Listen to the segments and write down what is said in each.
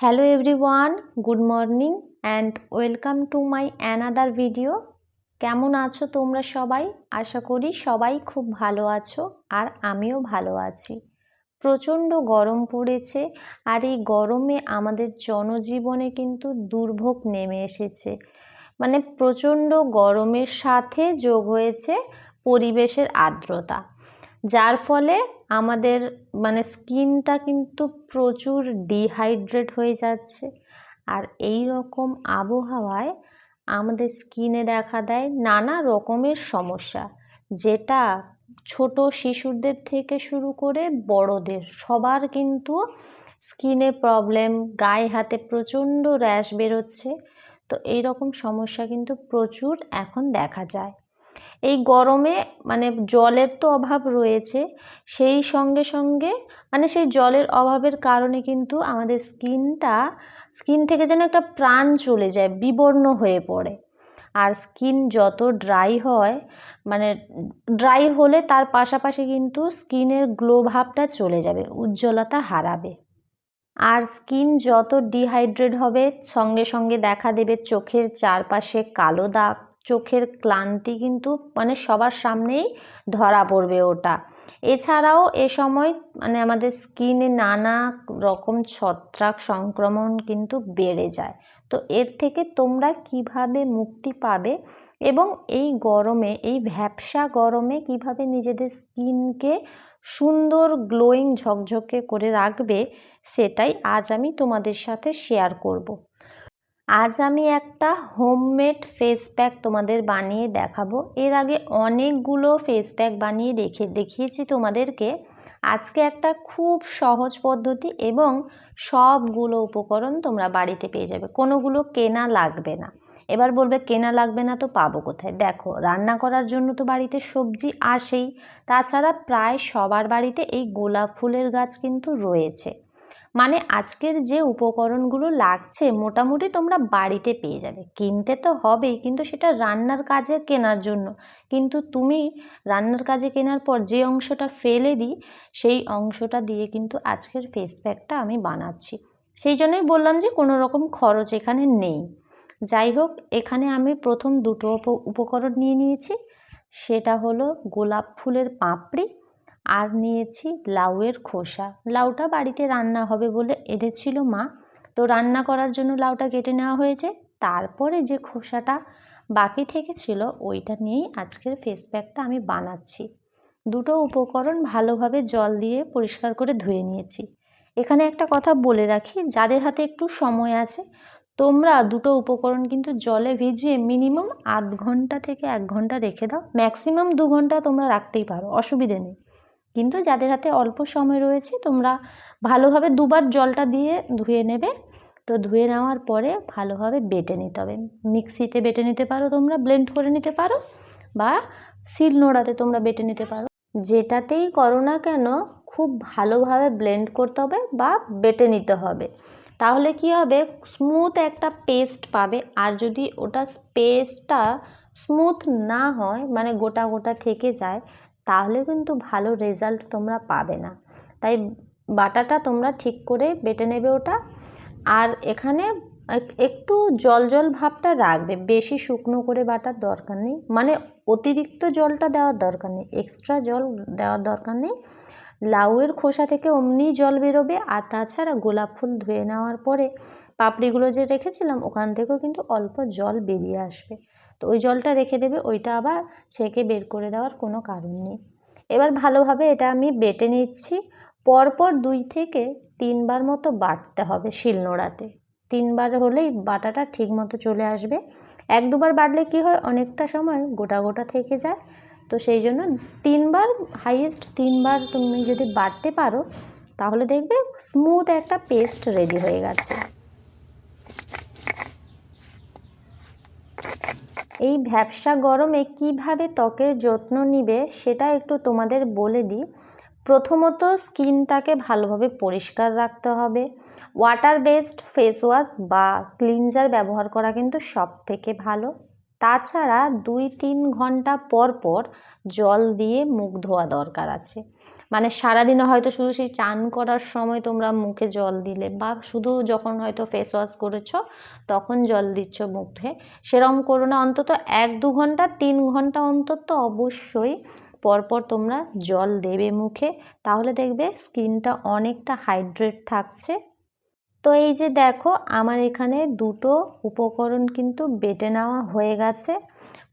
Hello everyone good morning and welcome to my another video কেমন আছো তোমরা সবাই? আশা করি সবাই খুব ভালো আছো আর আমিও ভালো আছি। প্রচণ্ড গরম পড়েছে আর এই গরমে আমাদের জনজীবনে কিন্তু দুর্ভোগ নেমে এসেছে। মানে প্রচণ্ড গরমের সাথে যোগ হয়েছে পরিবেশের আর্দ্রতা। যার ফলে আমাদের মানে স্কিনটা কিন্তু প্রচুর ডিহাইড্রেট হয়ে যাচ্ছে। আর এই রকম আবহাওয়ায় আমাদের স্কিনে দেখা দেয় নানা রকমের সমস্যা, যেটা ছোট শিশুদের থেকে শুরু করে বড়দের, সবার কিন্তু স্কিনে প্রবলেম গায়ে হাতে প্রচণ্ড র্যাশ বেরোচ্ছে। তো এই রকম সমস্যা কিন্তু প্রচুর এখন দেখা যায়। এই গরমে মানে জলের তো অভাব রয়েছে, সেই সঙ্গে সঙ্গে মানে সেই জলের অভাবের কারণে কিন্তু আমাদের স্কিনটা, স্কিন থেকে যেন একটা প্রাণ চলে যায়, বিবর্ণ হয়ে পড়ে। আর স্কিন যত ড্রাই হয় মানে ড্রাই হলে তার পাশাপাশি কিন্তু স্কিনের গ্লো ভাবটা চলে যাবে, উজ্জ্বলতা হারাবে। আর স্কিন যত ডিহাইড্রেট হবে, সঙ্গে সঙ্গে দেখা দেবে চোখের চারপাশে কালো দাগ চোখের ক্লান্তি কিন্তু মানে সবার সামনেই ধরা পড়বে ওটা এছাড়াও এ সময় মানে আমাদের স্কিনে নানা রকম ছত্রাক সংক্রমণ কিন্তু বেড়ে যায় তো এর থেকে তোমরা কীভাবে মুক্তি পাবে এবং এই গরমে, এই ভ্যাবসা গরমে কীভাবে নিজেদের স্কিনকে সুন্দর গ্লোয়িং ঝকঝকে করে রাখবে সেটাই আজ আমি তোমাদের সাথে শেয়ার করব। আজ আমি একটা হোমমেড ফেস প্যাক তোমাদের বানিয়ে দেখাবো। এর আগে অনেকগুলো ফেস প্যাক বানিয়ে দেখে, দেখিয়েছি তোমাদেরকে। আজকে একটা খুব সহজ পদ্ধতি এবং সবগুলো উপকরণ তোমরা বাড়িতে পেয়ে যাবে। কোনোগুলো কেনা লাগবে না। এবার বলবে, কেনা লাগবে না তো পাবো কোথায়? দেখো, রান্না করার জন্য তো বাড়িতে সবজি আসেই। তাছাড়া প্রায় সবার বাড়িতে এই গোলাপ ফুলের গাছ কিন্তু রয়েছে। মানে আজকের যে উপকরণগুলো লাগছে মোটামুটি তোমরা বাড়িতে পেয়ে যাবে। কিনতে তো হবেই, কিন্তু সেটা রান্নার কাজে কেনার জন্য। কিন্তু তুমি রান্নার কাজে কেনার পর যে অংশটা ফেলে দিই, সেই অংশটা দিয়ে কিন্তু আজকের ফেস প্যাকটা আমি বানাচ্ছি। সেই জন্যই বললাম যে কোনো রকম খরচ এখানে নেই। যাই হোক, এখানে আমি প্রথম দুটো উপকরণ নিয়ে নিয়েছি। সেটা হলো গোলাপ ফুলের পাপড়ি আর নিয়েছি লাউয়ের খোসা। লাউটা বাড়িতে রান্না হবে বলে এনেছিল মা। তো রান্না করার জন্য লাউটা কেটে নেওয়া হয়েছে। তারপরে যে খোসাটা বাকি থেকে ছিল ওইটা নিয়েই আজকের ফেস প্যাকটা আমি বানাচ্ছি। দুটো উপকরণ ভালোভাবে জল দিয়ে পরিষ্কার করে ধুয়ে নিয়েছি। এখানে একটা কথা বলে রাখি, যাদের হাতে একটু সময় আছে, তোমরা দুটো উপকরণ কিন্তু জলে ভিজিয়ে মিনিমাম আধ ঘণ্টা থেকে এক ঘণ্টা রেখে দাও। ম্যাক্সিমাম দু ঘণ্টা তোমরা রাখতেই পারো, অসুবিধে নেই। কিন্তু যাদের হাতে অল্প সময় রয়েছে, তোমরা ভালোভাবে দুবার জলটা দিয়ে ধুয়ে নেবে। তো ধুয়ে নেওয়ার পরে ভালোভাবে বেটে নিতে হবে। মিক্সিতে বেটে নিতে পারো তোমরা, ব্লেন্ড করে নিতে পারো বা শিল নোড়াতে তোমরা বেটে নিতে পারো। যেটাতেই করো না কেন, খুব ভালোভাবে ব্লেন্ড করতে হবে বা বেটে নিতে হবে। তাহলে কি হবে? স্মুথ একটা পেস্ট পাবে। আর যদি ওটা পেস্টটা স্মুথ না হয় মানে গোটা গোটা থেকে যায় তাহলে কিন্তু ভালো রেজাল্ট তোমরা পাবে না। তাই বাটাটা তোমরা ঠিক করে বেটে নেবে ওটা। আর এখানে একটু জল জল ভাবটা রাখবে, বেশি শুকনো করে বাটার দরকার নেই। মানে অতিরিক্ত জলটা দেওয়ার দরকার নেই এক্সট্রা জল দেওয়ার দরকার নেই। লাউয়ের খোসা থেকে অমনি জল বেরোবে, আর তাছাড়া গোলাপ ফুল ধুয়ে নেওয়ার পরে পাপড়িগুলো যে রেখেছিলাম, ওখান থেকেও কিন্তু অল্প জল বেরিয়ে আসবে। তো ওই জলটা রেখে দেবে, ওইটা আবার ছেঁকে বের করে দেওয়ার কোনো কারণ নেই। এবার ভালোভাবে এটা আমি বেটে নিচ্ছি। পরপর দুই থেকে তিনবার মতো বাটতে হবে শিলনোড়াতে তিনবার হলেই বাটাটা ঠিক মতো চলে আসবে। এক দুবার বাটলে কি হয়, অনেকটা সময় গোটা গোটা থেকে যায়। তো সেই জন্য তিনবার হাইয়েস্ট তিনবার তুমি যদি বাটতে পারো, তাহলে দেখবে স্মুথ একটা পেস্ট রেডি হয়ে গেছে। এই ভ্যাবসা গরমে কীভাবে ত্বকের যত্ন নিবে সেটা একটু তোমাদের বলে দিই। প্রথমত স্কিনটাকে ভালোভাবে পরিষ্কার রাখতে হবে। ওয়াটার বেসড ফেস ওয়াশ বা ক্লিনজার ব্যবহার করা কিন্তু সব থেকে ভালো। তাছাড়া দুই তিন ঘণ্টা পর পর জল দিয়ে মুখ ধোয়া দরকার আছে। মানে সারাদিনে হয়তো শুধু সেই চান করার সময় তোমরা মুখে জল দিলে বা শুধু যখন হয়তো ফেস ওয়াশ করেছ, তখন জল দিচ্ছ মুখে। সেরকম করো না, অন্তত এক দু ঘণ্টা, তিন ঘণ্টা অন্তত অবশ্যই পরপর তোমরা জল দেবে মুখে। তাহলে দেখবে স্কিনটা অনেকটা হাইড্রেট থাকছে। তো এই যে দেখো, আমার এখানে দুটো উপকরণ কিন্তু বেটে নেওয়া হয়ে গেছে।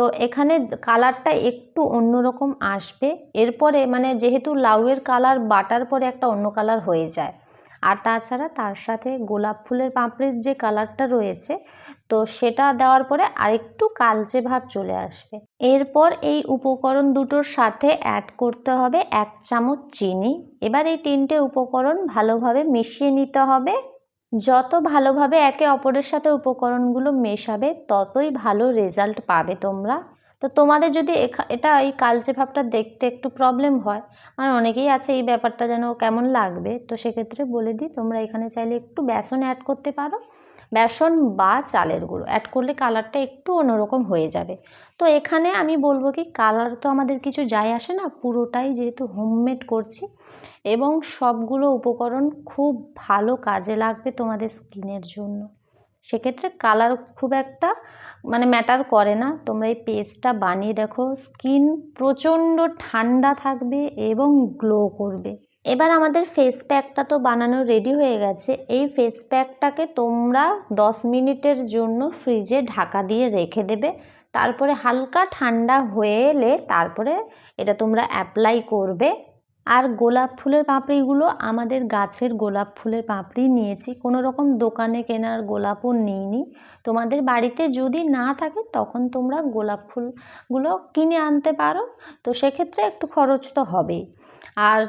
তো এখানে কালারটা একটু অন্যরকম আসবে। এরপরে মানে যেহেতু লাউয়ের কালার, বাটার পরে একটা অন্য কালার হয়ে যায়। আর তাছাড়া তার সাথে গোলাপ ফুলের পাঁপড়ির যে কালারটা রয়েছে, তো সেটা দেওয়ার পরে আরেকটু কালচে ভাব চলে আসবে। এরপর এই উপকরণ দুটোর সাথে অ্যাড করতে হবে এক চামচ চিনি। এবার এই তিনটে উপকরণ ভালোভাবে মিশিয়ে নিতে হবে। যত ভালোভাবে একে অপরের সাথে উপকরণগুলো মেশাবে, ততই ভালো রেজাল্ট পাবে তোমরা। তো তোমাদের যদি এটা এই কালচে ভাবটা দেখতে একটু প্রবলেম হয়, আর অনেকেই আছে এই ব্যাপারটা যেন কেমন লাগবে, তো সেক্ষেত্রে বলে দিই, তোমরা এখানে চাইলে একটু বেসন অ্যাড করতে পারো। বেসন বা চালের গুঁড়ো। অ্যাড করলে কালারটা একটু অন্যরকম হয়ে যাবে। তো এখানে আমি বলব কি কালার তো আমাদের কিছু যায় আসে না, পুরোটাই যেহেতু হোমমেড করছি এবং সবগুলো উপকরণ খুব ভালো কাজে লাগবে তোমাদের স্কিনের জন্য। সেক্ষেত্রে কালার খুব একটা মানে ম্যাটার করে না। তোমরা এই পেস্টটা বানিয়ে দেখো স্কিন প্রচণ্ড ঠান্ডা থাকবে এবং গ্লো করবে। এবার আমাদের ফেস প্যাকটা তো বানানো রেডি হয়ে গেছে। এই ফেস প্যাকটাকে তোমরা দশ মিনিটের জন্য ফ্রিজে ঢাকা দিয়ে রেখে দেবে। তারপরে হালকা ঠান্ডা হয়ে এলে তারপরে এটা তোমরা অ্যাপ্লাই করবে। আর গোলাপ ফুলের পাপড়িগুলো আমাদের গাছের গোলাপ ফুলের পাপড়ি নিয়েছি। কোনো রকম দোকানে কেনার গোলাপও নিইনি। তোমাদের বাড়িতে যদি না থাকে তখন তোমরা গোলাপ ফুলগুলো কিনে আনতে পারো। তো সেক্ষেত্রে একটু খরচ তো হবেই। আর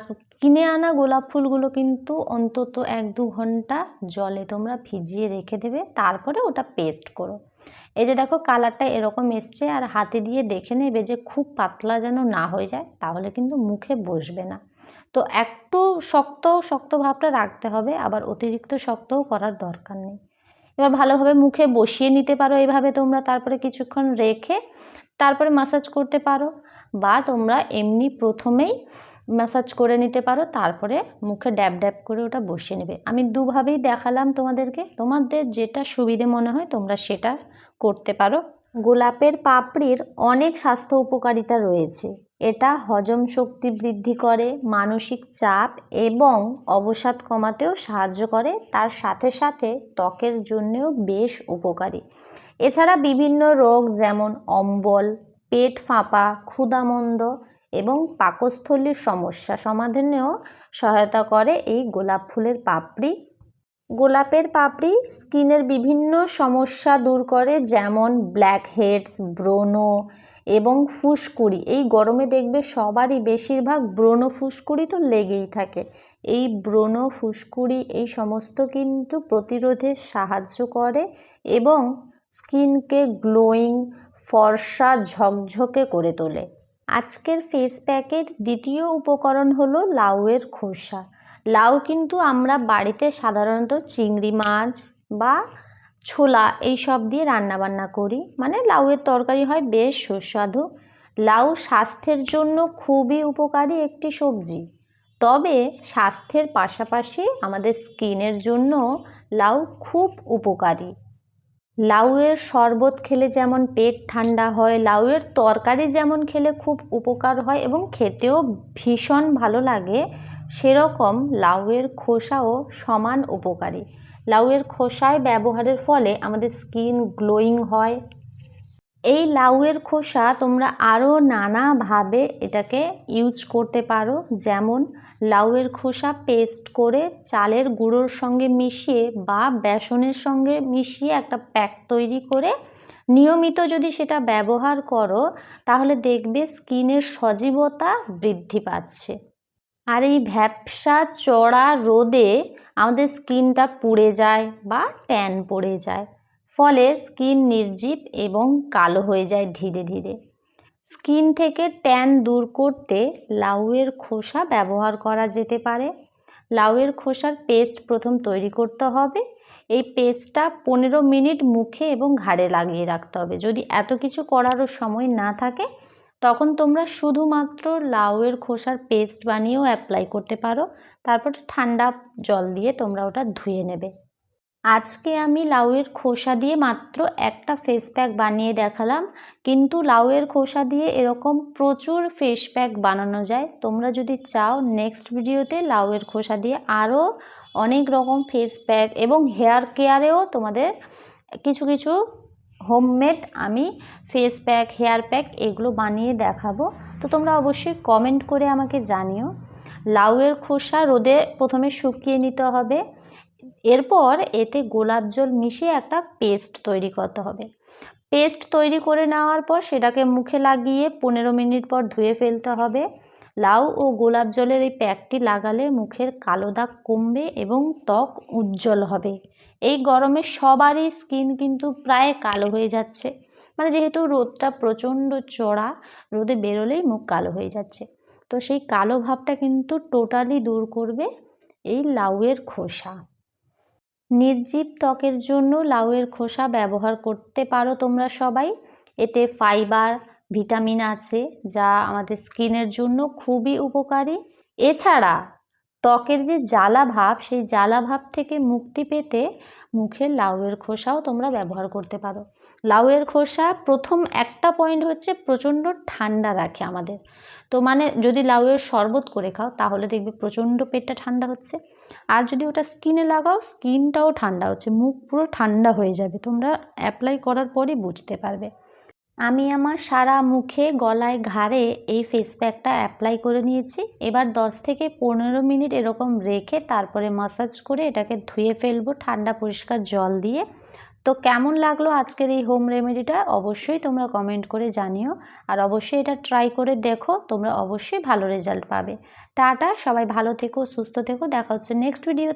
কিনে আনা গোলাপ ফুলগুলো কিন্তু অন্তত এক দু ঘণ্টা জলে তোমরা ভিজিয়ে রেখে দেবে, তারপরে ওটা পেস্ট করো। এই যে দেখো কালারটা এরকম এসছে আর হাতে দিয়ে দেখে নেবে যে খুব পাতলা যেন না হয়ে যায়, তাহলে কিন্তু মুখে বসবে না। তো একটু শক্ত শক্ত ভাবটা রাখতে হবে, আবার অতিরিক্ত শক্তও করার দরকার নেই। এবার ভালোভাবে মুখে বসিয়ে নিতে পারো এভাবে তোমরা, তারপরে কিছুক্ষণ রেখে তারপরে মাসাজ করতে পারো, বা তোমরা এমনি প্রথমেই ম্যাসাজ করে নিতে পারো, তারপরে মুখে ড্যাব ড্যাব করে ওটা বসিয়ে নেবে। আমি দুভাবেই দেখালাম তোমাদেরকে, তোমাদের যেটা সুবিধে মনে হয় তোমরা সেটা করতে পারো। গোলাপের পাপড়ির অনেক স্বাস্থ্য উপকারিতা রয়েছে। এটা হজম শক্তি বৃদ্ধি করে, মানসিক চাপ এবং অবসাদ কমাতেও সাহায্য করে, তার সাথে সাথে ত্বকের জন্যও বেশ উপকারী। এছাড়া বিভিন্ন রোগ যেমন অম্বল, পেট ফাঁপা ক্ষুদামন্দ এবং পাকস্থলীর সমস্যা সমাধানেও সহায়তা করে এই গোলাপ ফুলের পাপড়ি। গোলাপের পাপড়ি স্কিনের বিভিন্ন সমস্যা দূর করে, যেমন ব্ল্যাক হেডস ব্রণ এবং ফুসকুড়ি। এই গরমে দেখবে সবারই বেশিরভাগ ব্রণ ফুসকুড়ি তো লেগেই থাকে। এই ব্রণ ফুসকুড়ি এই সমস্ত কিন্তু প্রতিরোধে সাহায্য করে এবং স্কিনকে গ্লোয়িং, ফর্সা, ঝকঝকে করে তোলে। আজকের ফেস প্যাকের দ্বিতীয় উপকরণ হলো লাউয়ের খোসা। লাউ কিন্তু আমরা বাড়িতে সাধারণত চিংড়ি মাছ বা ছোলা এই সব দিয়ে রান্নাবান্না করি। মানে লাউয়ের তরকারি হয় বেশ সুস্বাদু। লাউ স্বাস্থ্যের জন্য খুবই উপকারী একটি সবজি। তবে স্বাস্থ্যের পাশাপাশি আমাদের স্কিনের জন্য লাউ খুব উপকারী। লাউয়ের শরবত খেলে যেমন পেট ঠান্ডা হয়, লাউয়ের তরকারি যেমন খেলে খুব উপকার হয় এবং খেতেও ভীষণ ভালো লাগে, সেরকম লাউয়ের খোসাও সমান উপকারী। লাউয়ের খোসায় ব্যবহারের ফলে আমাদের স্কিন গ্লোয়িং হয়। এই লাউয়ের খোসা তোমরা আরও নানাভাবে এটাকে ইউজ করতে পারো, যেমন লাউয়ের খোসা পেস্ট করে চালের গুঁড়োর সঙ্গে মিশিয়ে বা বেসনের সঙ্গে মিশিয়ে একটা প্যাক তৈরি করে নিয়মিত যদি সেটা ব্যবহার করো, তাহলে দেখবে স্কিনের সজীবতা বৃদ্ধি পাচ্ছে। আর এই ভ্যাপসা চড়া রোদে আমাদের স্কিনটা পুড়ে যায় বা ট্যান পড়ে যায়। ফলে স্কিন নির্জীব এবং কালো হয়ে যায় ধীরে ধীরে। স্কিন থেকে ট্যান দূর করতে লাউয়ের খোসা ব্যবহার করা যেতে পারে। লাউয়ের খোসার পেস্ট প্রথম তৈরি করতে হবে। এই পেস্টটা পনেরো মিনিট মুখে এবং ঘাড়ে লাগিয়ে রাখতে হবে। যদি এত কিছু করারও সময় না থাকে, তখন তোমরা শুধুমাত্র লাউয়ের খোসার পেস্ট বানিয়েও অ্যাপ্লাই করতে পারো। তারপর ঠান্ডা জল দিয়ে তোমরা ওটা ধুয়ে নেবে। আজকে আমি লাউয়ের খোসা দিয়ে মাত্র একটা ফেস প্যাক বানিয়ে দেখালাম। কিন্তু লাউয়ের খোসা দিয়ে এরকম প্রচুর ফেস প্যাক বানানো যায়। তোমরা যদি চাও নেক্সট ভিডিওতে লাউয়ের খোসা দিয়ে আরও অনেক রকম ফেস প্যাক এবং হেয়ার কেয়ারেও তোমাদের কিছু কিছু হোমমেড আমি ফেস প্যাক হেয়ার প্যাক এগুলো বানিয়ে দেখাবো। তো তোমরা অবশ্যই কমেন্ট করে আমাকে জানিও। লাউয়ের খোসা রোদে প্রথমে শুকিয়ে নিতে হবে। এরপর এতে গোলাপ জল মিশিয়ে একটা পেস্ট তৈরি করতে হবে। পেস্ট তৈরি করে নেওয়ার পর সেটাকে মুখে লাগিয়ে পনেরো মিনিট পর ধুয়ে ফেলতে হবে। লাউ ও গোলাপ জলের এই প্যাকটি লাগালে মুখের কালো দাগ কমবে এবং ত্বক উজ্জ্বল হবে। এই গরমে সবারই স্কিন কিন্তু প্রায় কালো হয়ে যাচ্ছে। মানে যেহেতু রোদটা প্রচণ্ড চড়া, রোদে বেরোলেই মুখ কালো হয়ে যাচ্ছে। তো সেই কালো ভাবটা কিন্তু টোটালি দূর করবে এই লাউয়ের খোসা। নির্জীব ত্বকের জন্য লাউয়ের খোসা ব্যবহার করতে পারো তোমরা সবাই। এতে ফাইবার, ভিটামিন আছে, যা আমাদের স্কিনের জন্য খুবই উপকারী। এছাড়া ত্বকের যে জ্বালা ভাব, সেই জ্বালা ভাব থেকে মুক্তি পেতে মুখে লাউয়ের খোসাও তোমরা ব্যবহার করতে পারো। লাউয়ের খোসা প্রথম একটা পয়েন্ট হচ্ছে প্রচণ্ড ঠান্ডা রাখে আমাদের। তো মানে যদি লাউয়ের শরবত করে খাও, তাহলে দেখবে প্রচণ্ড পেটটা ঠান্ডা হচ্ছে। আর যদি ওটা স্কিনে লাগাও স্কিনটাও ঠান্ডা হচ্ছে, মুখ পুরো ঠান্ডা হয়ে যাবে, তোমরা অ্যাপ্লাই করার পরই বুঝতে পারবে। আমি আমার সারা মুখে, গলায়, ঘাড়ে এই ফেস প্যাকটা অ্যাপ্লাই করে নিয়েছি। এবার 10 থেকে পনেরো মিনিট এরকম রেখে তারপরে মাসাজ করে এটাকে ধুয়ে ফেলব, ঠান্ডা পরিষ্কার জল দিয়ে। তো কেমন লাগল আজকের এই হোম রেমেডিটা অবশ্যই তোমরা কমেন্ট করে জানিও। আর অবশ্যই এটা ট্রাই করে দেখো, তোমরা অবশ্যই ভালো রেজাল্ট পাবে। টাটা, সবাই ভালো থেকো, সুস্থ থেকো, দেখা হচ্ছে নেক্সট ভিডিও